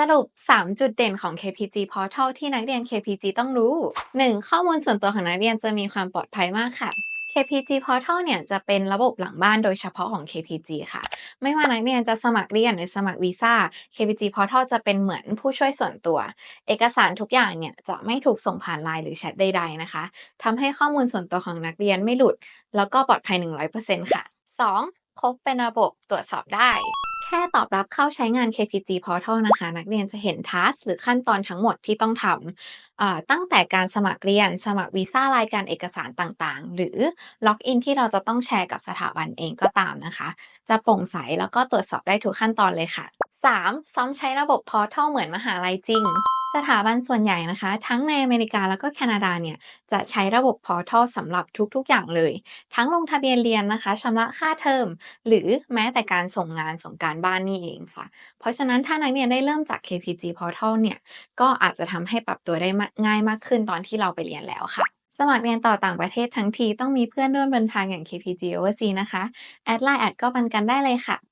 สรุป 3 จุดเด่นของ KPG Portal ที่นักเรียน KPG ต้องรู้ 1. ข้อมูลส่วนตัวของนักเรียนจะมีความปลอดภัยมากค่ะ KPG Portal เนี่ยจะเป็นระบบหลังบ้านโดยเฉพาะของ KPG ค่ะ ไม่ว่านักเรียนจะสมัครเรียนหรือสมัครวีซ่า KPG Portal จะเป็นเหมือนผู้ช่วยส่วนตัว เอกสารทุกอย่างเนี่ยจะไม่ถูกส่งผ่านไลน์หรือแชทใดๆนะคะ ทำให้ข้อมูลส่วนตัวของนักเรียนไม่หลุด แล้วก็ปลอดภัย 100%ค่ะ 2. ครบเป็นระบบตรวจสอบได้ ค่ตอบรับเข้าใช้งาน KPG Portal นะคะ นักเรียนจะเห็นทัสหรือขั้นตอนทั้งหมดที่ต้องทำตั้งแต่การสมัครเรียน สมัครวีซ่ารายการเอกสารต่างๆ หรือล็อกอินที่เราจะต้องแชร์กับสถาบันเองก็ตามนะคะ จะโปร่งใสแล้วก็ตรวจสอบได้ทุกขั้นตอนเลยค่ะ 3. ซ้อมใช้ระบบ Portal เหมือนมหาลัยจริง สถาบันส่วนใหญ่นะคะ ทั้งในอเมริกาแล้วก็แคนาดาเนี่ย จะใช้ระบบ Portal สำหรับทุกๆอย่างเลย ทั้งลงทะเบียนเรียนนะคะชำระค่าเทอม หรือแม้แต่การส่งงานส่งการบ้านนี่เองค่ะ เพราะฉะนั้นถ้านักเรียนได้เริ่มจาก KPG Portal เนี่ย ก็อาจจะทำให้ปรับตัวได้ง่ายมากขึ้นตอนที่เราไปเรียนแล้วค่ะสมัครเรียนต่อต่างประเทศทั้งทีต้องมีเพื่อนร่วมเดินทางอย่าง KPG Overseas นะคะ แอดไลน์แอดก็ปันกันได้เลยค่ะ